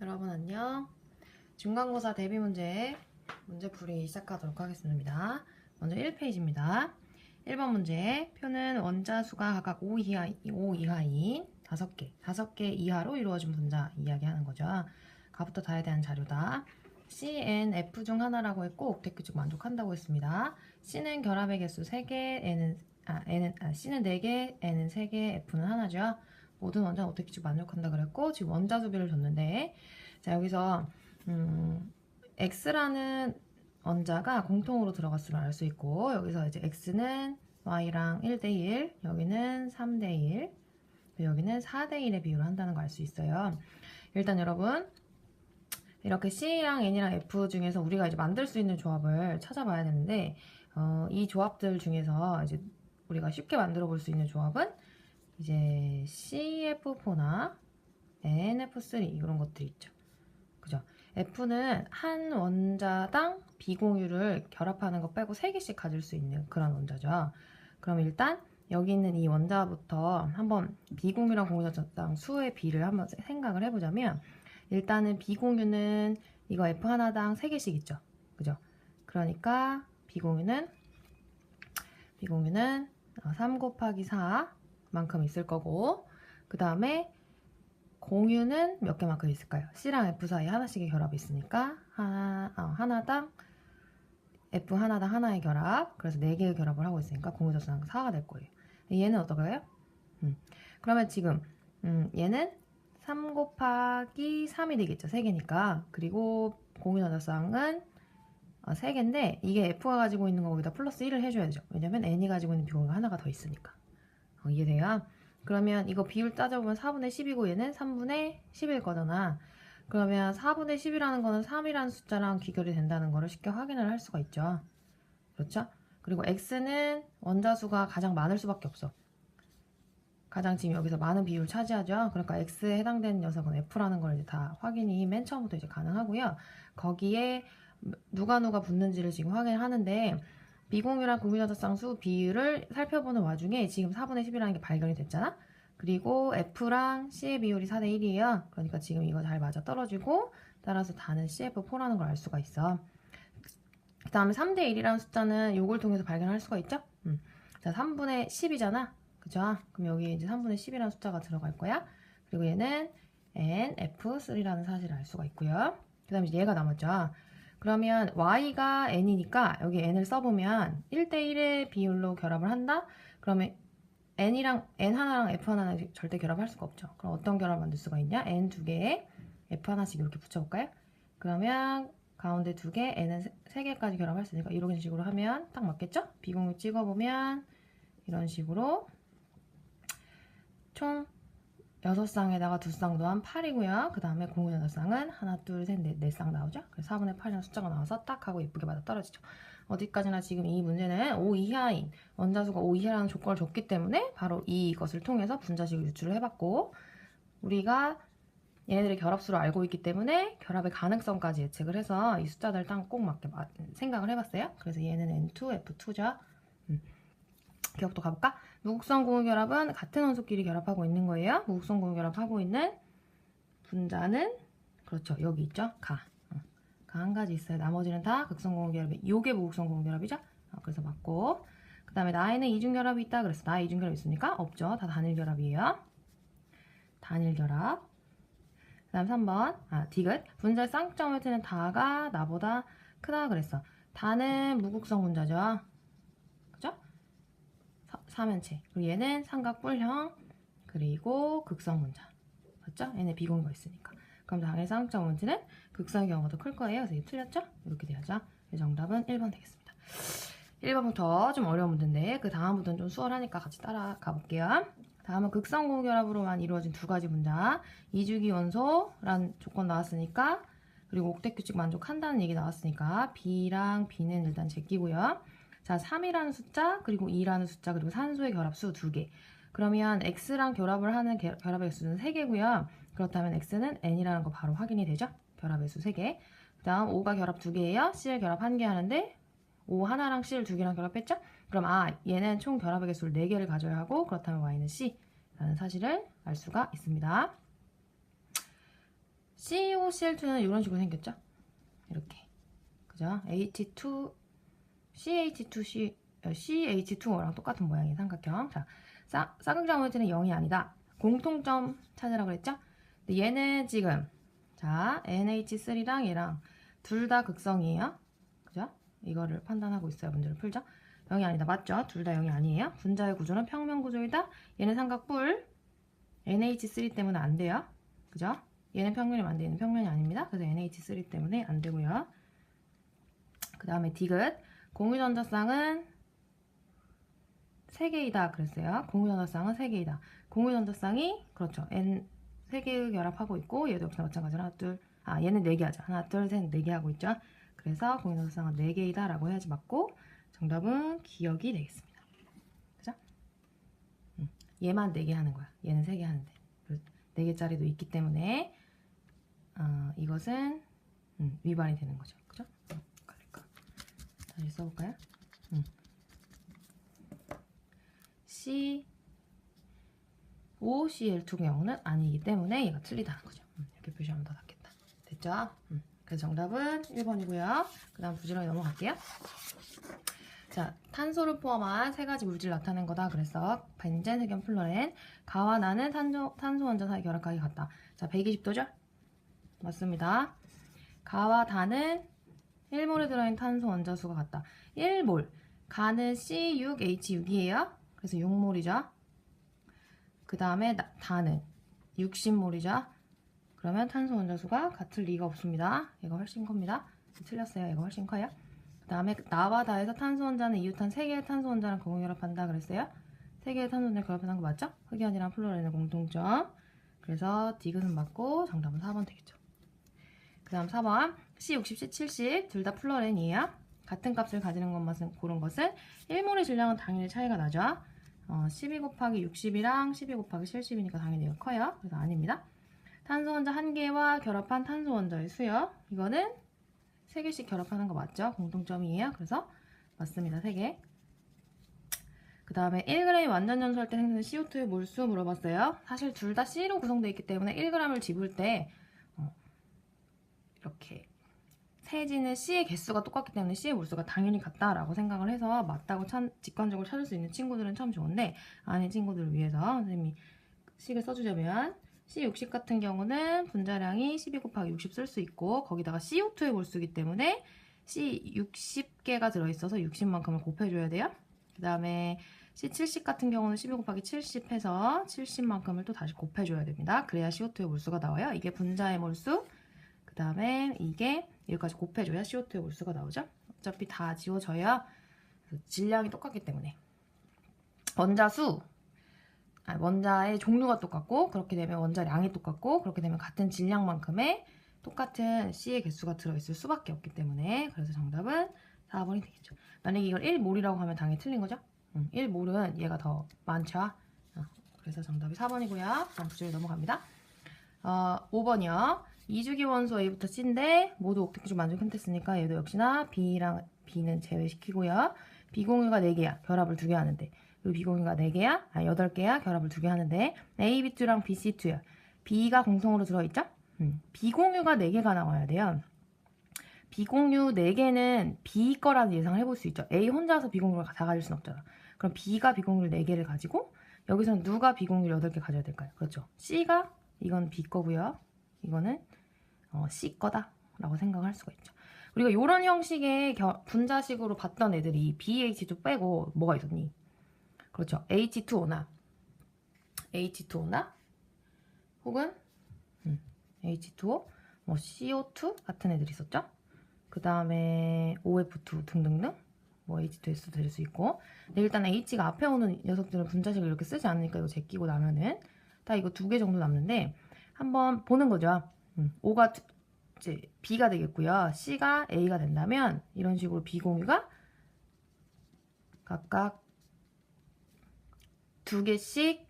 여러분 안녕. 중간고사 대비 문제 문제 풀이 시작하도록 하겠습니다. 먼저 1페이지입니다. 1번 문제 표는 원자 수가 각각 5 이하 5 이하인 5개, 5개 이하로 이루어진 분자 이야기하는 거죠. 가부터 다에 대한 자료다. C, N, F 중 하나라고 했고 옥텟 규칙 만족한다고 했습니다. C는 결합의 개수 3개, N은 아, N은 아, C는 4개, N은 3개, F는 하나죠. 모든 원자는 옥텟 규칙 만족한다 그랬고 지금 원자 수비를 줬는데 자 여기서 음, X라는 원자가 공통으로 들어갔으면 알수 있고 여기서 이제 X는 Y랑 1대1 여기는 3대1 여기는 4대1의 비율을 한다는 걸 알 수 있어요. 일단 여러분 이렇게 C랑 N이랑 F 중에서 우리가 이제 만들 수 있는 조합을 찾아봐야 되는데 어, 이 조합들 중에서 이제 우리가 쉽게 만들어 볼 수 있는 조합은 이제 CF4나 NF3 이런 것들이 있죠. 그죠? F는 한 원자당 비공유를 결합하는 거 빼고 3개씩 가질 수 있는 그런 원자죠. 그럼 일단 여기 있는 이 원자부터 한번 비공유랑 공유자당 수의 비를 한번 생각을 해보자면 일단은 비공유는 이거 F 하나당 3개씩 있죠. 그죠? 그러니까 비공유는 비공유는 3 곱하기 4 만큼 있을 거고. 그 다음에 공유는 몇 개만큼 있을까요? C랑 F 사이에 하나씩의 결합이 있으니까 하나, 어, 하나당 F 하나당 하나의 결합. 그래서 4개의 결합을 하고 있으니까 공유자수는 4가 될 거예요. 얘는 어떨까요? 음, 그러면 지금 음, 얘는 3 곱하기 3이 되겠죠 3개니까. 그리고 공유자수항은 어, 3개인데 이게 F가 가지고 있는 거기다 플러스 1을 해줘야죠. 왜냐면 N이 가지고 있는 비공유가 하나가 더 있으니까 어, 이해돼요? 그러면 이거 비율 따져보면 4분의 10이고 얘는 3분의 10일 거잖아. 그러면 4분의 10이라는 거는 3이라는 숫자랑 귀결이 된다는 거를 쉽게 확인을 할 수가 있죠. 그렇죠? 그리고 x는 원자수가 가장 많을 수밖에 없어. 가장 지금 여기서 많은 비율을 차지하죠. 그러니까 x에 해당되는 녀석은 f라는 걸 이제 다 확인이 맨 처음부터 이제 가능하고요. 거기에 누가 누가 붙는지를 지금 확인을 하는데 비공유랑 공유자적상수 비율을 살펴보는 와중에 지금 4분의 10이라는 게 발견이 됐잖아? 그리고 F랑 C의 비율이 4대 1이에요. 그러니까 지금 이거 잘 맞아 떨어지고 따라서 다는 CF4라는 걸 알 수가 있어. 그 다음에 3대 1이라는 숫자는 이걸 통해서 발견할 수가 있죠? 음. 자, 3분의 10이잖아. 그죠? 그럼 여기 이제 3분의 10이라는 숫자가 들어갈 거야. 그리고 얘는 NF3라는 사실을 알 수가 있고요. 그 다음에 얘가 남았죠. 그러면 y가 n이니까 여기 n을 써보면 1대1의 비율로 결합을 한다? 그러면 n이랑 n 하나랑 f 하나는 절대 결합할 수가 없죠. 그럼 어떤 결합 만들 수가 있냐? n 두 개에 f 하나씩 이렇게 붙여볼까요? 그러면 가운데 두 개, n은 세 개까지 결합할 수 있으니까 이런 식으로 하면 딱 맞겠죠? 비공유 찍어보면 이런 식으로 총 6쌍에다가 2쌍 더한 8이고요. 그 다음에 공유 6쌍은 하나, 둘, 셋, 넷, 4쌍 나오죠? 그래서 4분의 8이라는 숫자가 나와서 딱 하고 예쁘게 맞아 떨어지죠. 어디까지나 지금 이 문제는 5 이하인 원자수가 5 이하라는 조건을 줬기 때문에 바로 이것을 통해서 분자식을 유출을 해봤고 우리가 얘네들의 결합수를 알고 있기 때문에 결합의 가능성까지 예측을 해서 이 숫자들 딱꼭 맞게 생각을 해봤어요. 그래서 얘는 N2, F2죠. 음. 기억도 가볼까? 무극성 공유결합은 같은 원소끼리 결합하고 있는 거예요. 무극성 공유결합하고 있는 분자는 그렇죠. 여기 있죠. 가. 어. 가한 가지 있어요. 나머지는 다 극성 공유결합이 요게 무극성 공유결합이죠. 어, 그래서 맞고 그 다음에 나에는 이중결합이 있다. 그래서 나에 이중결합이 있습니까? 없죠. 다 단일결합이에요. 단일결합 그 다음 3번 아 디귿 분자의 쌍점을 트는 다가 나보다 크다 그랬어. 다는 무극성 분자죠. 사면체. 그리고 얘는 삼각뿔형 그리고 극성 분자. 맞죠? 얘네 비공유가 있으니까. 그럼 당연히 쌍점 문제는 극성의 경우가 더 클 거예요. 그래서 틀렸죠? 이렇게 돼야죠. 정답은 1번 되겠습니다. 1번부터 좀 어려운 문제인데 그 다음부터는 좀 수월하니까 같이 따라가 볼게요. 다음은 극성 공결합으로만 이루어진 두 가지 분자. 이주기 원소란 조건 나왔으니까 그리고 옥텟 규칙 만족한다는 얘기 나왔으니까 B랑 B는 일단 제끼고요. 자, 3이라는 숫자, 그리고 2라는 숫자, 그리고 산소의 결합수 2개. 그러면 X랑 결합을 하는 개, 결합의 수는 3개고요. 그렇다면 X는 N이라는 거 바로 확인이 되죠? 결합의 수 3개. 그 다음 5가 결합 2개예요. C를 결합 1개 하는데 5 하나랑 C를 2개랑 결합했죠? 그럼 아, 얘는 총 결합의 개수를 4개를 가져야 하고 그렇다면 Y는 C라는 사실을 알 수가 있습니다. CO COCl2는 이런 식으로 생겼죠? 이렇게. 그죠? H2, CH2C, 어, CH2O랑 똑같은 모양의 삼각형. 자, 쌍, 쌍극장원에는 0이 아니다. 공통점 찾으라고 그랬죠? 근데 얘는 지금, 자, NH3랑 얘랑 둘 다 극성이에요. 그죠? 이거를 판단하고 있어야 문제를 풀죠? 0이 아니다. 맞죠? 둘 다 0이 아니에요. 분자의 구조는 평면 구조이다. 얘는 삼각뿔. NH3 때문에 안 돼요. 그죠? 얘는 평면이면 안 돼. 얘는 평면이 아닙니다. 그래서 NH3 때문에 안 되고요. 그 다음에 디귿. 공유전자쌍은 3개이다 그랬어요. 공유전자쌍은 3개이다. 공유전자쌍이 그렇죠. N 3개 결합하고 있고 얘도 역시 마찬가지로 하나 둘 아 얘는 4개 하죠. 하나 둘셋 4개 하고 있죠. 그래서 공유전자쌍은 4개이다 라고 해야지 맞고 정답은 기억이 되겠습니다. 그죠? 음, 얘만 4개 하는 거야. 얘는 3개 하는데 4개짜리도 있기 때문에 어, 이것은 음, 위반이 되는 거죠. 그죠? 다시 써볼까요? 음. C OCl2 경우는 아니기 때문에 얘가 틀리다는 거죠. 음, 이렇게 표시하면 더 낫겠다. 됐죠? 음, 그래서 정답은 1번이고요. 그 다음 부지런히 넘어갈게요. 자, 탄소를 포함한 세 가지 물질 나타낸 거다. 그래서 벤젠, 흑연, 플로렌, 가와 나는 탄소, 탄소 원자 사이 결합하기 같다. 자, 120도죠? 맞습니다. 가와 다는 1몰에 들어있는 탄소 원자 수가 같다. 1몰. 가는 C6H6이에요. 그래서 6몰이죠. 그 다음에 다는 60몰이죠. 그러면 탄소 원자 수가 같을 리가 없습니다. 얘가 훨씬 큽니다. 틀렸어요. 얘가 훨씬 커요. 그 다음에 나와 다에서 탄소 원자는 이유탄 3개의 탄소 원자랑 공유결합한다 그랬어요. 3개의 탄소 원자를 결합하는 거 맞죠? 흑연이랑 플로렌의 공통점. 그래서 디귿은 맞고 정답은 4번 되겠죠. 그 다음 4번 C60, C70 둘 다 플로렌이에요. 같은 값을 가지는 것만 고른 것은 1몰의 질량은 당연히 차이가 나죠. 어, 12 곱하기 60이랑 12 곱하기 70이니까 당연히 이거 커요. 그래서 아닙니다. 탄소 원자 한 개와 결합한 탄소 원자의 수요. 이거는 3개씩 결합하는 거 맞죠? 공통점이에요. 그래서 맞습니다. 3개. 그 다음에 1g 완전 연소할 때 생기는 CO2의 몰수 물어봤어요. 사실 둘 다 C로 구성되어 있기 때문에 1g을 집을 때 어, 이렇게 세지는 C의 개수가 똑같기 때문에 C의 몰수가 당연히 같다라고 생각을 해서 맞다고 참, 직관적으로 찾을 수 있는 친구들은 참 좋은데 아닌 친구들을 위해서 선생님이 식을 써주자면 C60 같은 경우는 분자량이 12 곱하기 60 쓸 수 있고 거기다가 CO2의 몰수기 때문에 C60개가 들어있어서 60만큼을 곱해줘야 돼요. 그 다음에 C70 같은 경우는 12 곱하기 70 해서 70만큼을 또 다시 곱해줘야 됩니다. 그래야 CO2의 몰수가 나와요. 이게 분자의 몰수, 그 다음에 이게 여기까지 곱해줘야 CO2의 몰수가 나오죠. 어차피 다 지워져야 질량이 똑같기 때문에 원자 수, 아니, 원자의 종류가 똑같고 그렇게 되면 원자량이 똑같고 그렇게 되면 같은 질량만큼의 똑같은 C의 개수가 들어있을 수밖에 없기 때문에 그래서 정답은 4번이 되겠죠. 만약에 이걸 1몰이라고 하면 당연히 틀린 거죠. 응, 1몰은 얘가 더 많죠. 어, 그래서 정답이 4번이고요. 다음 부절 넘어갑니다. 어, 5번이요. 2주기 원소 A부터 C인데 모두 옥텟기준 만족 형태쓰니까 얘도 역시나 B랑 B는 제외시키고요. 비공유가 4개야. 결합을 2개 하는데. 그리고 비공유가 4개야. 아, 8개야. 결합을 2개 하는데. A, B2랑 B, C2야. B가 공통으로 들어있죠? 음, 비공유가 4개가 나와야 돼요. 비공유 4개는 B 거라는 예상을 해볼 수 있죠. A 혼자서 비공유를 다 가질 수는 없잖아. 그럼 B가 비공유를 4개를 가지고 여기서는 누가 비공유를 8개 가져야 될까요? 그렇죠. C가 이건 B 거고요. 이거는 어, C 거다 라고 생각할 수가 있죠. 우리가 이런 형식의 겨, 분자식으로 봤던 애들이 BH2 빼고 뭐가 있었니? 그렇죠. H2O나 H2O나 혹은 음, H2O, 뭐 CO2 같은 애들이 있었죠. 그 다음에 OF2 등등등 뭐 H2S도 될 수 있고 근데 일단 H가 앞에 오는 녀석들은 분자식을 이렇게 쓰지 않으니까 이거 제끼고 나면은 다 이거 두 개 정도 남는데 한번 보는 거죠. 음, O가 두, 이제 B가 되겠고요. C가 A가 된다면 이런 식으로 비공유가 각각 두 개씩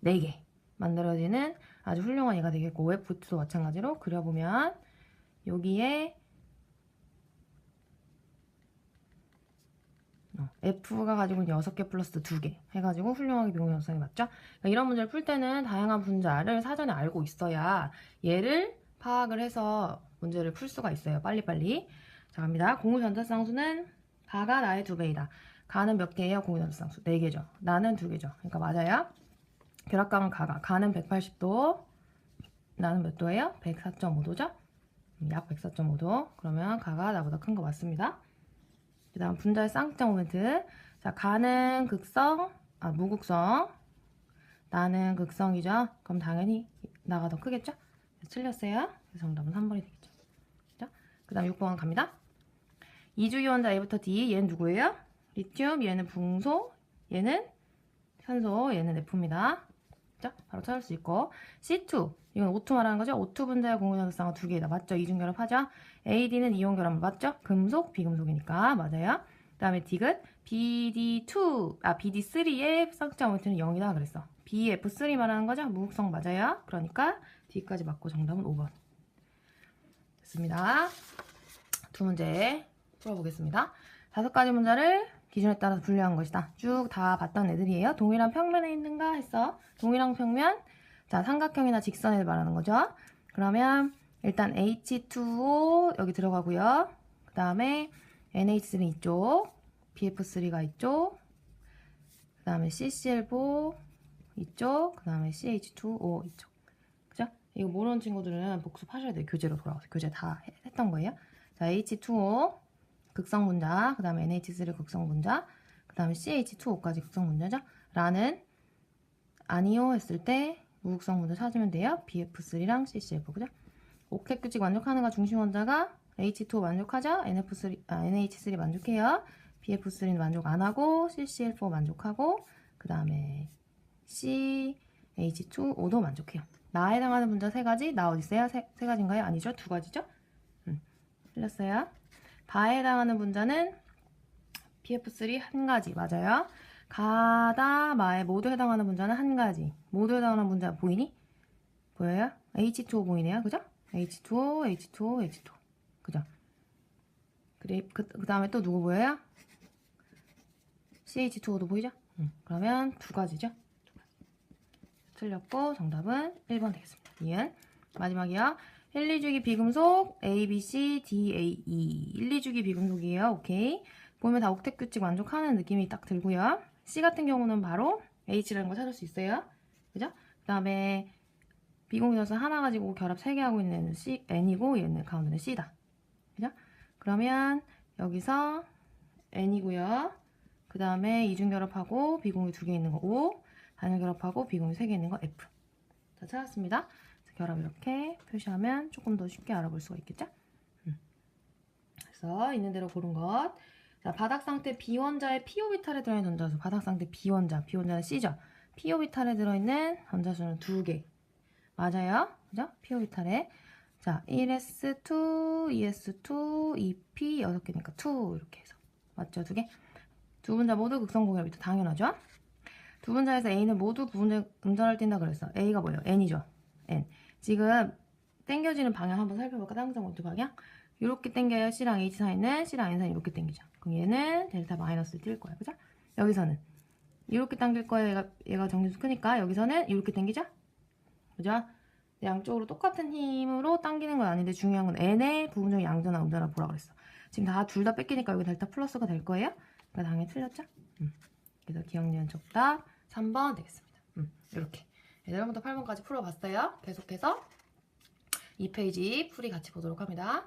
네 개 만들어지는 아주 훌륭한 얘가 되겠고 OF2도 마찬가지로 그려보면 여기에 어, F가 가지고 있는 6개 플러스 2개 해가지고 훌륭하게 비공유 현상이 맞죠? 그러니까 이런 문제를 풀 때는 다양한 분자를 사전에 알고 있어야 얘를 파악을 해서 문제를 풀 수가 있어요. 빨리빨리. 자, 갑니다. 공유 전자쌍수는 가가 나의 두 배이다. 가는 몇 개예요? 공유 전자쌍수. 네 개죠. 나는 두 개죠. 그러니까 맞아요. 결합각은 가가. 가는 180도. 나는 몇 도예요? 104.5도죠? 약 104.5도. 그러면 가가 나보다 큰 거 맞습니다. 그 다음 분자의 쌍극장 모멘트. 자, 가는 극성, 아, 무극성. 나는 극성이죠. 그럼 당연히 나가 더 크겠죠? 틀렸어요. 그래서 정답은 3번이 되겠죠. 그죠? 그 다음 6번 갑니다. 이주기 원자 A부터 D. 얘는 누구예요? 리튬, 얘는 붕소, 얘는 산소, 얘는 F입니다. 그죠? 바로 찾을 수 있고. C2. 이건 O2 말하는 거죠? O2 분자의 공유전자쌍은 두 개다. 맞죠? 이중결합 하죠? AD는 이온결합 맞죠? 금속, 비금속이니까. 맞아요. 그 다음에 디귿. BD2, 아, BD3의 쌍극장 모멘트는 0이다. 그랬어. BF3 말하는 거죠? 무극성 맞아요. 그러니까 D까지 맞고 정답은 5번. 됐습니다. 두 문제 풀어보겠습니다. 다섯 가지 문제를 기준에 따라서 분류한 것이다. 쭉 다 봤던 애들이에요. 동일한 평면에 있는가 했어. 동일한 평면. 자, 삼각형이나 직선을 말하는 거죠. 그러면 일단 H2O 여기 들어가고요. 그 다음에 NH3 이쪽, BF3가 이쪽, 그 다음에 CCl4 이쪽, 그 다음에 CH2O 이쪽. 그죠? 이거 모르는 친구들은 복습하셔야 돼요. 교재로 돌아가서. 교재 다 해- 했던 거예요. 자, H2O 극성 분자, 그 다음에 NH3 극성 분자, 그 다음에 CH2O까지 극성 분자죠. 라는 아니요 했을 때 무극성 분자 찾으면 돼요. BF3랑 CCl4 그죠? 옥텟 규칙 만족하는가 중심 원자가 H2O 만족하죠? NF3, 아, NH3 만족해요. BF3는 만족 안 하고 CCl4 만족하고 그 다음에 CH2O도 만족해요. 나에 해당하는 분자 세 가지, 나 어디 있어요? 세, 세 가지인가요? 아니죠? 두 가지죠? 음, 틀렸어요. 바에 해당하는 분자는 BF3 한 가지, 맞아요. 가다, 마에 모두 해당하는 분자는 한 가지. 모두 해당하는 분자 보이니? 보여요? H2O 보이네요. 그죠? H2O, H2O, H2O. 그죠? 그래, 그, 그 다음에 또 누구 보여요? CH2O도 보이죠? 음, 그러면 두 가지죠? 틀렸고 정답은 1번 되겠습니다. 이은 마지막이요. 1, 2주기 비금속 A, B, C, D, A, E 1, 2주기 비금속이에요. 오케이. 보면 다 옥텟 규칙 만족하는 느낌이 딱 들고요. C 같은 경우는 바로 H라는 거 찾을 수 있어요. 그죠? 그 다음에 비공유전자 하나 가지고 결합 3개 하고 있는 C, N이고 얘는 가운데는 C다. 그죠? 그러면 여기서 N이고요. 그 다음에 이중결합하고 비공유 2개 있는 거 O 단일 결합하고 비공유 3개 있는 거 F. 자, 찾았습니다. 결합 이렇게 표시하면 조금 더 쉽게 알아볼 수가 있겠죠? 음. 그래서 있는 대로 고른 것. 자, 바닥 상태 B원자의 P오비탈에 들어있는 전자수. 바닥 상태 B원자. B원자는 C죠. P오비탈에 들어있는 전자수는 2개. 맞아요. 그죠? P오비탈에. 자, 1s2, 2s2, 2p 6개니까 2 이렇게 해서. 맞죠? 두 개? 두 분자 모두 극성 공유합이다. 당연하죠? 두 분자에서 A는 모두 부분적 음전을 띈다 그랬어. A가 뭐예요? N이죠. N. 지금 땡겨지는 방향 한번 살펴볼까? 당장 원투 방향. 이렇게 땡겨요. C랑 H 사이는 C랑 N 사이 이렇게 땡기죠. 그럼 얘는 델타 마이너스 뛸 거예요. 그죠? 여기서는 이렇게 당길 거예요. 얘가, 얘가 정류수 크니까 여기서는 이렇게 당기죠? 그죠? 양쪽으로 똑같은 힘으로 당기는 건 아닌데 중요한 건 N의 부분적 양전화 음전화 보라 그랬어. 지금 다 둘 다 뺏기니까 여기 델타 플러스가 될 거예요. 그러니까 당연히 틀렸죠? 음. 그래서 기억니은 정답 3번 되겠습니다. 음, 이렇게 1번부터 8번까지 풀어봤어요. 계속해서 이 페이지 풀이 같이 보도록 합니다.